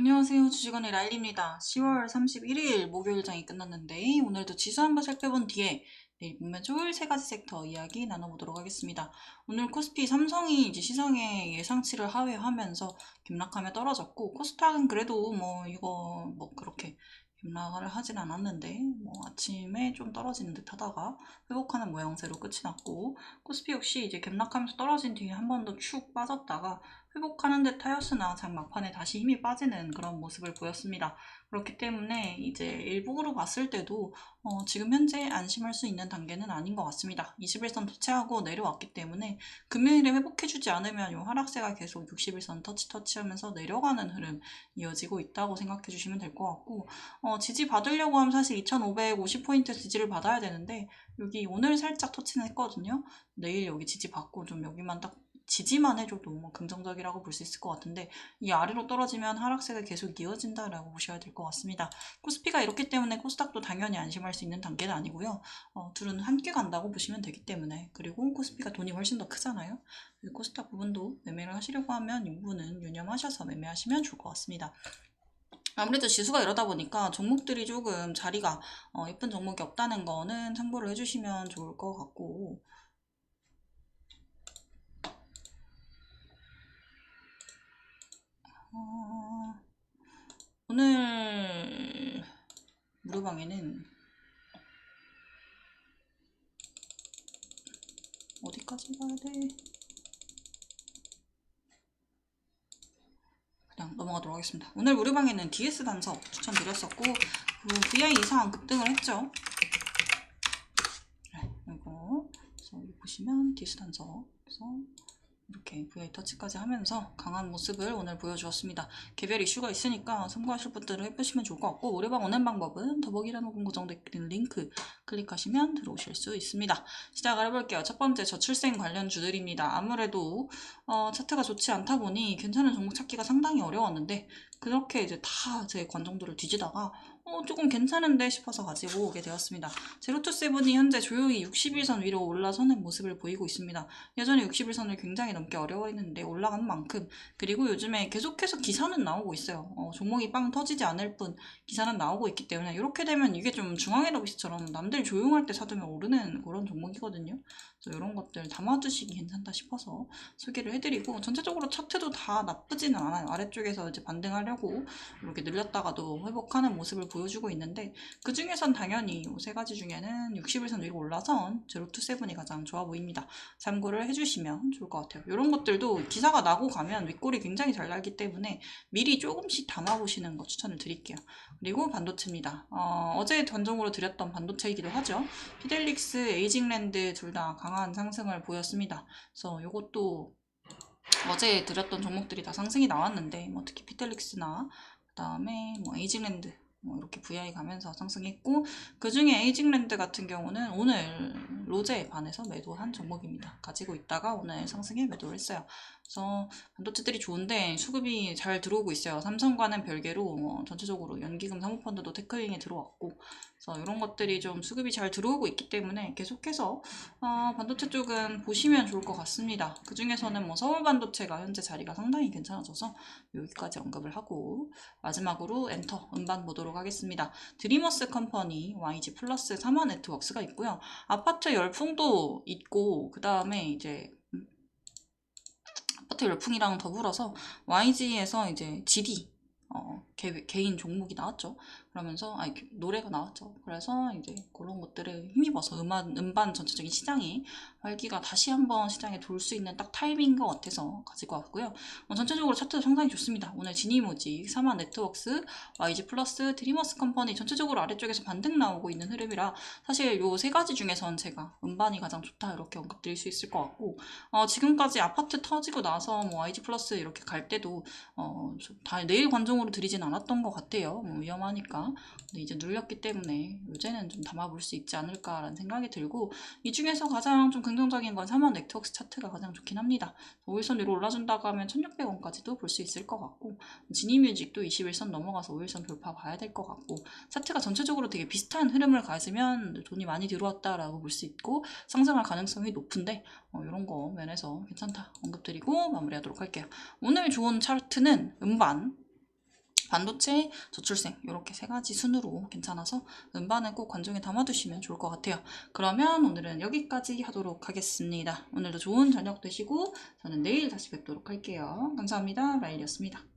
안녕하세요. 주식원의 라일입니다. 10월 31일 목요일장이 끝났는데 오늘도 지수 한번 살펴본 뒤에 내일 보면 좋을 세 가지 섹터 이야기 나눠보도록 하겠습니다. 오늘 코스피 삼성이 이제 시장의 예상치를 하회하면서 급락하며 떨어졌고 코스닥은 그래도 뭐 이거 뭐 그렇게 급락을 하진 않았는데 뭐 아침에 좀 떨어지는 듯 하다가 회복하는 모양새로 끝이 났고 코스피 역시 이제 급락하면서 떨어진 뒤에 한 번 더 축 빠졌다가 회복하는 듯 하였으나 장 막판에 다시 힘이 빠지는 그런 모습을 보였습니다. 그렇기 때문에 이제 일봉으로 봤을 때도 어, 지금 현재 안심할 수 있는 단계는 아닌 것 같습니다. 21선 터치하고 내려왔기 때문에 금요일에 회복해주지 않으면 이 하락세가 계속 61선 터치 터치하면서 내려가는 흐름 이어지고 있다고 생각해 주시면 될 것 같고 어, 지지 받으려고 하면 사실 2550포인트 지지를 받아야 되는데 여기 오늘 살짝 터치는 했거든요. 내일 여기 지지 받고 좀 여기만 딱 지지만 해줘도 뭐 긍정적이라고 볼 수 있을 것 같은데 이 아래로 떨어지면 하락세가 계속 이어진다라고 보셔야 될 것 같습니다. 코스피가 이렇기 때문에 코스닥도 당연히 안심할 수 있는 단계는 아니고요. 어, 둘은 함께 간다고 보시면 되기 때문에 그리고 코스피가 돈이 훨씬 더 크잖아요. 코스닥 부분도 매매를 하시려고 하면 이 부분은 유념하셔서 매매하시면 좋을 것 같습니다. 아무래도 지수가 이러다 보니까 종목들이 조금 자리가 어, 예쁜 종목이 없다는 거는 참고를 해주시면 좋을 것 같고 어, 오늘 무료방에는 어디까지 가야 돼? 그냥 넘어가도록 하겠습니다. 오늘 무료방에는 DS 단석 추천드렸었고 그 VI 이상 급등을 했죠. 네, 이거 보시면 DS 단석 그래서 이렇게 VI 터치까지 하면서 강한 모습을 오늘 보여주었습니다. 개별 이슈가 있으니까 참고하실 분들은 해보시면 좋을 것 같고 노래방 오는 방법은 더보기란 후공 고정되어 있는 링크 클릭하시면 들어오실 수 있습니다. 시작을 해볼게요. 첫 번째 저출생 관련 주들입니다. 아무래도 어, 차트가 좋지 않다 보니 괜찮은 종목 찾기가 상당히 어려웠는데 그렇게 이제 다 제 관정도를 뒤지다가 어, 조금 괜찮은데 싶어서 가지고 오게 되었습니다. 제로투세븐이 현재 조용히 61선 위로 올라서는 모습을 보이고 있습니다. 예전에 61선을 굉장히 넘기 어려워했는데 올라가는 만큼 그리고 요즘에 계속해서 기사는 나오고 있어요. 어, 종목이 빵 터지지 않을 뿐 기사는 나오고 있기 때문에 이렇게 되면 이게 좀 중앙의 러비스처럼 남들이 조용할 때 사두면 오르는 그런 종목이거든요. 그래서 이런 것들 담아두시기 괜찮다 싶어서 소개를 해드리고 전체적으로 차트도 다 나쁘지는 않아요. 아래쪽에서 이제 반등하려고 이렇게 늘렸다가도 회복하는 모습을 보 여주고 있는데 그 중에선 당연히 이 세 가지 중에는 60일선 위로 올라선 제로투세븐이 가장 좋아 보입니다. 참고를 해주시면 좋을 것 같아요. 이런 것들도 기사가 나고 가면 윗골이 굉장히 잘 날기 때문에 미리 조금씩 담아보시는 거 추천을 드릴게요. 그리고 반도체입니다. 어, 어제 전종으로 드렸던 반도체이기도 하죠. 피델릭스, 에이징랜드 둘 다 강한 상승을 보였습니다. 그래서 이것도 어제 드렸던 종목들이 다 상승이 나왔는데 뭐 특히 피델릭스나 그다음에 뭐 에이징랜드 뭐 이렇게 VI 가면서 상승했고 그 중에 에이징랜드 같은 경우는 오늘 로제에 반해서 매도한 종목입니다. 가지고 있다가 오늘 상승에 매도를 했어요. 그래서 반도체들이 좋은데 수급이 잘 들어오고 있어요. 삼성과는 별개로 뭐 전체적으로 연기금 사모펀드도 테크링에 들어왔고 그래서 이런 것들이 좀 수급이 잘 들어오고 있기 때문에 계속해서 어, 반도체 쪽은 보시면 좋을 것 같습니다. 그 중에서는 뭐 서울 반도체가 현재 자리가 상당히 괜찮아져서 여기까지 언급을 하고 마지막으로 엔터 음반 보도록 하겠습니다. 드리머스 컴퍼니 YG 플러스 3화 네트워크가 있고요. 아파트 열풍도 있고 그 다음에 이제 음, 아파트 열풍이랑 더불어서 YG에서 이제 GD 어, 개, 개인 종목이 나왔죠. 그러면서 아니 노래가 나왔죠. 그래서 이제 그런 것들을 힘입어서 음반 음반 전체적인 시장이 활기가 다시 한번 시장에 돌 수 있는 딱 타이밍인 것 같아서 가지고 왔고요. 어, 전체적으로 차트도 상당히 좋습니다. 오늘 지니모지, 사마 네트워크스, YG 플러스, 드리머스 컴퍼니 전체적으로 아래쪽에서 반등 나오고 있는 흐름이라 사실 요 세 가지 중에선 제가 음반이 가장 좋다 이렇게 언급드릴 수 있을 것 같고 어, 지금까지 아파트 터지고 나서 뭐 YG 플러스 이렇게 갈 때도 어, 다 내일 관종 으로 드리진 않았던 것 같아요. 뭐 위험하니까. 근데 이제 눌렸기 때문에 요새는 좀 담아볼 수 있지 않을까라는 생각이 들고 이 중에서 가장 좀 긍정적인 건 3원 넥트워크 차트가 가장 좋긴 합니다. 5일선 위로 올라준다고 하면 1600원까지도 볼 수 있을 것 같고 지니뮤직도 21선 넘어가서 5일선 돌파 봐야 될 것 같고 차트가 전체적으로 되게 비슷한 흐름을 가지면 돈이 많이 들어왔다라고 볼 수 있고 상승할 가능성이 높은데 어, 이런 거 면에서 괜찮다 언급드리고 마무리하도록 할게요. 오늘 좋은 차트는 음반 반도체, 저출생 이렇게 세 가지 순으로 괜찮아서 음반은 꼭 관종에 담아두시면 좋을 것 같아요. 그러면 오늘은 여기까지 하도록 하겠습니다. 오늘도 좋은 저녁 되시고 저는 내일 다시 뵙도록 할게요. 감사합니다. 라일이었습니다.